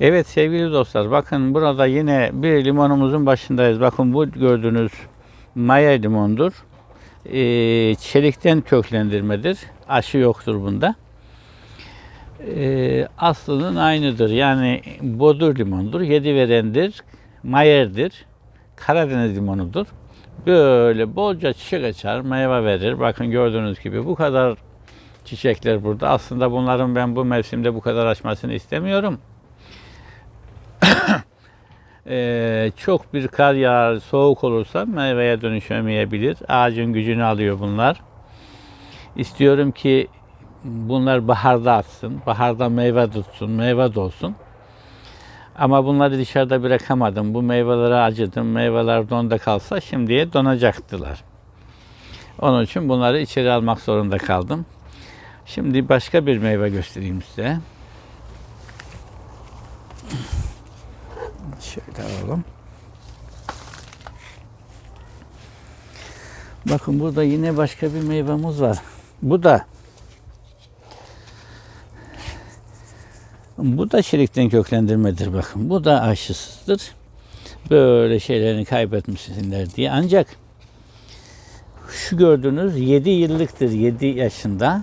Evet sevgili dostlar bakın burada yine bir limonumuzun başındayız. Bakın bu gördüğünüz maya limondur. Ee, çelikten köklendirmedir. Aşı yoktur bunda. Ee, aslının aynıdır. Yani bodur limondur. Yedi verendir. Mayer'dir. Karadeniz limonudur. Böyle bolca çiçek açar, meyve verir. Bakın gördüğünüz gibi bu kadar çiçekler burada. Aslında bunların ben bu mevsimde bu kadar açmasını istemiyorum. Ee, çok bir kar yağar, soğuk olursa meyveye dönüşemeyebilir. Ağacın gücünü alıyor bunlar. İstiyorum ki bunlar baharda atsın, baharda meyve tutsun, meyve dolsun. Ama bunları dışarıda bırakamadım. Bu meyvelere acıdım. Meyveler donda kalsa şimdiye donacaktılar. Onun için bunları içeri almak zorunda kaldım. Şimdi başka bir meyve göstereyim size. Şöyle alalım. Bakın burada yine başka bir meyvemiz var. Bu da bu da çelikten köklendirmedir bakın. Bu da aşısızdır. Böyle şeylerini kaybetmişsinler diye. Ancak şu gördüğünüz 7 yıllıktır. 7 yaşında.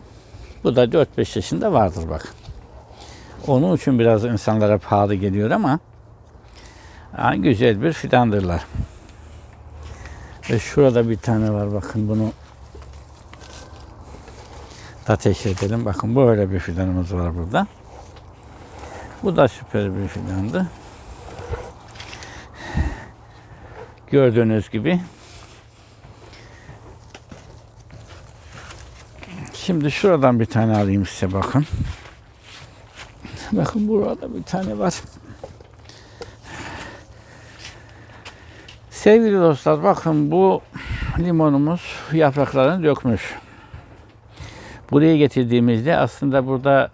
Bu da 4-5 yaşında vardır bakın. Onun için biraz insanlara pahalı geliyor ama Ha, güzel bir fidandırlar. Ve şurada bir tane var bakın bunu da teşhir edelim. Bakın böyle bir fidanımız var burada. Bu da süper bir fidandı. Gördüğünüz gibi. Şimdi şuradan bir tane alayım size bakın. Bakın burada bir tane var. Sevgili dostlar bakın bu limonumuz yapraklarını dökmüş. Buraya getirdiğimizde aslında burada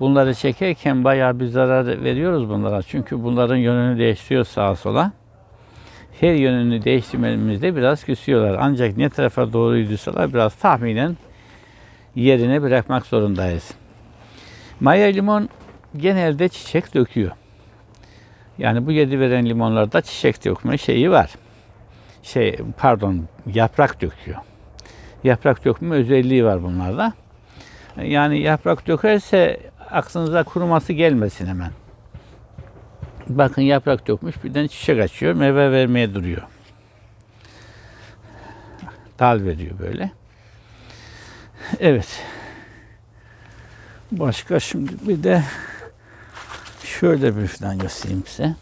bunları çekerken bayağı bir zarar veriyoruz bunlara. Çünkü bunların yönünü değiştiriyor sağa sola. Her yönünü değiştirmemizde biraz küsüyorlar. Ancak ne tarafa doğruyduysalar biraz tahminen yerine bırakmak zorundayız. Maya limon genelde çiçek döküyor. Yani bu yedi veren limonlarda çiçek dökme şeyi var. Şey pardon yaprak döküyor. Yaprak dökme özelliği var bunlarda. Yani yaprak dökerse aklınıza kuruması gelmesin hemen. Bakın yaprak dökmüş birden çiçek açıyor, meyve vermeye duruyor. Dal veriyor böyle. Evet. Başka şimdi bir de Şöyle bir falan göstereyim size.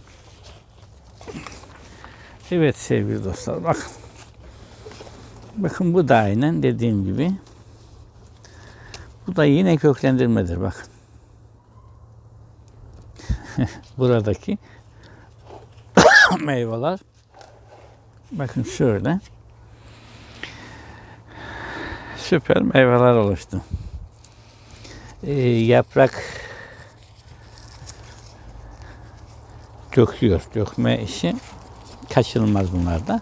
Evet sevgili dostlar bakın. Bakın bu da aynen dediğim gibi. Bu da yine köklendirmedir bakın. Buradaki meyveler. Bakın şöyle. Süper meyveler oluştu. Ee, yaprak döküyor. Dökme işi kaçınılmaz bunlarda.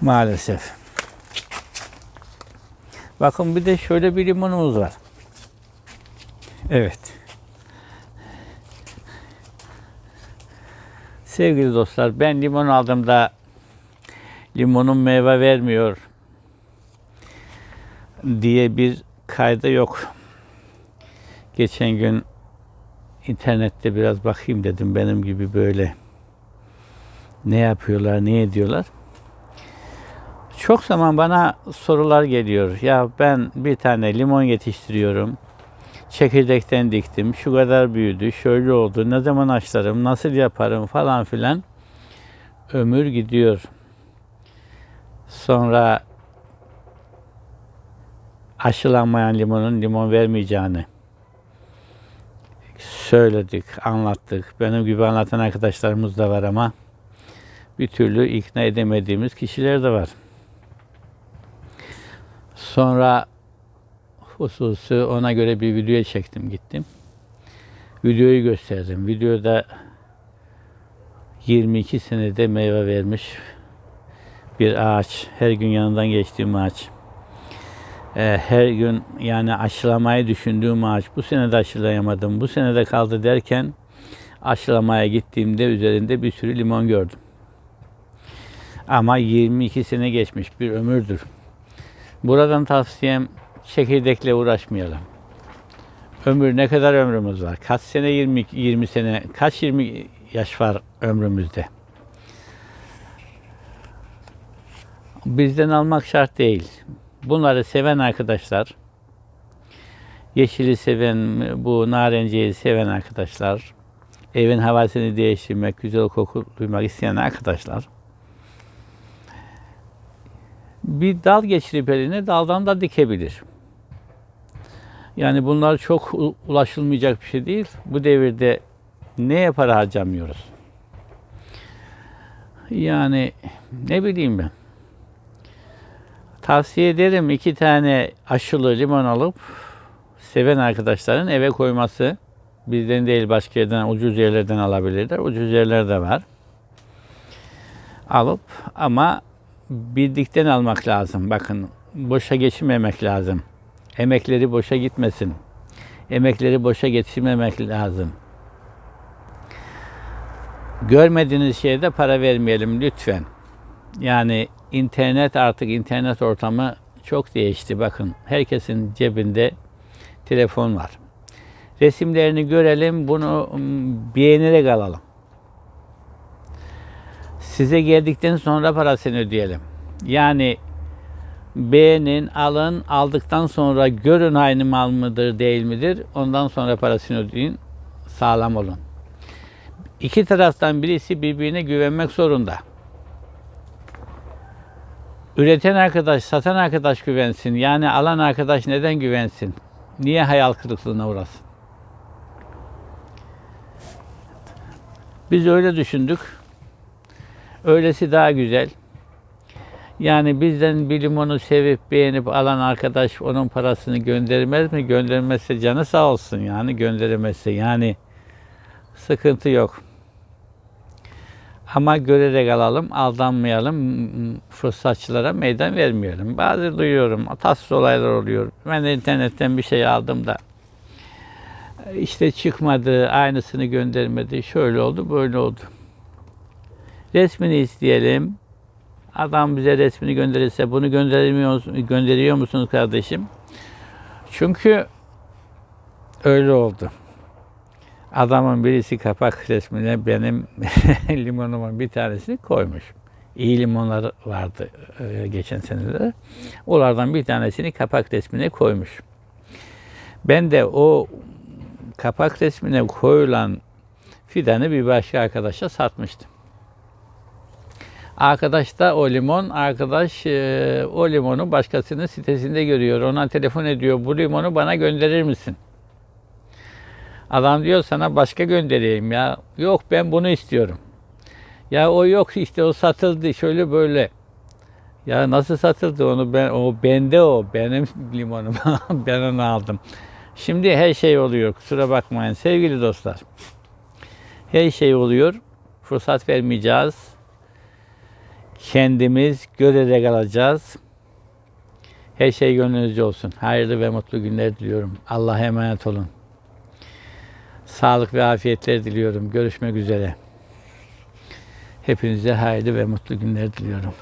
Maalesef. Bakın bir de şöyle bir limonumuz var. Evet. Sevgili dostlar ben limon aldığımda limonun meyve vermiyor diye bir kayda yok. Geçen gün internette biraz bakayım dedim benim gibi böyle ne yapıyorlar, ne ediyorlar. Çok zaman bana sorular geliyor. Ya ben bir tane limon yetiştiriyorum. Çekirdekten diktim. Şu kadar büyüdü. Şöyle oldu. Ne zaman açlarım? Nasıl yaparım? Falan filan. Ömür gidiyor. Sonra aşılanmayan limonun limon vermeyeceğini söyledik, anlattık. Benim gibi anlatan arkadaşlarımız da var ama bir türlü ikna edemediğimiz kişiler de var. Sonra hususu ona göre bir video çektim gittim. Videoyu gösterdim. Videoda 22 senede meyve vermiş bir ağaç. Her gün yanından geçtiğim ağaç. E, her gün yani aşılamayı düşündüğüm ağaç bu sene de aşılayamadım, bu sene de kaldı derken aşılamaya gittiğimde üzerinde bir sürü limon gördüm. Ama 22 sene geçmiş bir ömürdür. Buradan tavsiyem çekirdekle uğraşmayalım. Ömür ne kadar ömrümüz var? Kaç sene 20 20 sene, kaç 20 yaş var ömrümüzde? Bizden almak şart değil. Bunları seven arkadaşlar, yeşili seven, bu narenciyi seven arkadaşlar, evin havasını değiştirmek, güzel koku duymak isteyen arkadaşlar, bir dal geçirip eline daldan da dikebilir. Yani bunlar çok ulaşılmayacak bir şey değil. Bu devirde neye para harcamıyoruz? Yani ne bileyim ben. Tavsiye ederim iki tane aşılı limon alıp seven arkadaşların eve koyması. Bizden değil başka yerden ucuz yerlerden alabilirler. Ucuz yerler de var. Alıp ama bildikten almak lazım. Bakın boşa geçirmemek lazım. Emekleri boşa gitmesin. Emekleri boşa geçirmemek lazım. Görmediğiniz şeye para vermeyelim lütfen. Yani internet artık internet ortamı çok değişti. Bakın herkesin cebinde telefon var. Resimlerini görelim, bunu beğenerek alalım. Size geldikten sonra parasını ödeyelim. Yani beğenin, alın, aldıktan sonra görün aynı mal mıdır, değil midir? Ondan sonra parasını ödeyin, sağlam olun. İki taraftan birisi birbirine güvenmek zorunda. Üreten arkadaş, satan arkadaş güvensin. Yani alan arkadaş neden güvensin? Niye hayal kırıklığına uğrasın? Biz öyle düşündük. Öylesi daha güzel. Yani bizden bir limonu sevip beğenip alan arkadaş onun parasını göndermez mi? Göndermezse canı sağ olsun yani gönderemezse yani sıkıntı yok. Ama görerek alalım, aldanmayalım, fırsatçılara meydan vermeyelim. Bazı duyuyorum, tatsız olaylar oluyor. Ben de internetten bir şey aldım da işte çıkmadı, aynısını göndermedi, şöyle oldu, böyle oldu. Resmini isteyelim. Adam bize resmini gönderirse bunu göndermiyor, gönderiyor musunuz kardeşim? Çünkü öyle oldu. Adamın birisi kapak resmine benim limonumun bir tanesini koymuş. İyi limonlar vardı e, geçen senelerde. Onlardan bir tanesini kapak resmine koymuş. Ben de o kapak resmine koyulan fidanı bir başka arkadaşa satmıştım. Arkadaş da o limon, arkadaş e, o limonu başkasının sitesinde görüyor. Ona telefon ediyor, bu limonu bana gönderir misin? Adam diyor sana başka göndereyim ya. Yok ben bunu istiyorum. Ya o yok işte o satıldı şöyle böyle. Ya nasıl satıldı onu ben o bende o benim limonum ben onu aldım. Şimdi her şey oluyor kusura bakmayın sevgili dostlar. Her şey oluyor. Fırsat vermeyeceğiz. Kendimiz görerek alacağız. Her şey gönlünüzce olsun. Hayırlı ve mutlu günler diliyorum. Allah'a emanet olun. Sağlık ve afiyetler diliyorum. Görüşmek üzere. Hepinize hayırlı ve mutlu günler diliyorum.